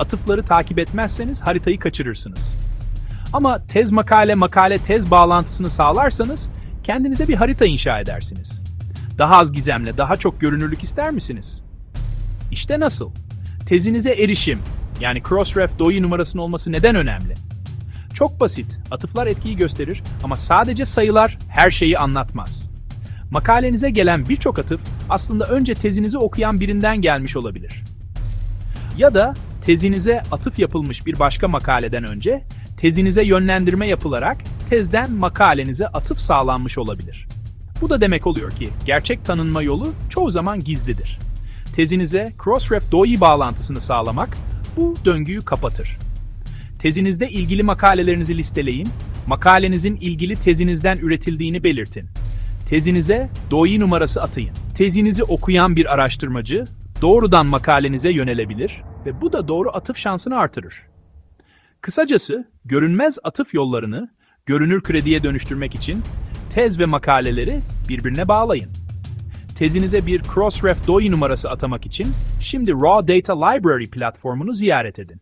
Atıfları takip etmezseniz haritayı kaçırırsınız. Ama tez makale makale tez bağlantısını sağlarsanız kendinize bir harita inşa edersiniz. Daha az gizemle daha çok görünürlük ister misiniz? İşte nasıl? Tezinize erişim, yani Crossref DOI numarasının olması neden önemli? Çok basit, atıflar etkiyi gösterir ama sadece sayılar her şeyi anlatmaz. Makalenize gelen birçok atıf aslında önce tezinizi okuyan birinden gelmiş olabilir. Ya da tezinize atıf yapılmış bir başka makaleden önce tezinize yönlendirme yapılarak tezden makalenize atıf sağlanmış olabilir. Bu da demek oluyor ki gerçek tanınma yolu çoğu zaman gizlidir. Tezinize Crossref DOI bağlantısını sağlamak bu döngüyü kapatır. Tezinizde ilgili makalelerinizi listeleyin, makalenizin ilgili tezinizden üretildiğini belirtin. Tezinize DOI numarası atayın. Tezinizi okuyan bir araştırmacı doğrudan makalenize yönelebilir ve bu da doğru atıf şansını artırır. Kısacası görünmez atıf yollarını görünür krediye dönüştürmek için tez ve makaleleri birbirine bağlayın. Tezinize bir Crossref DOI numarası atamak için şimdi Raw Data Library platformunu ziyaret edin.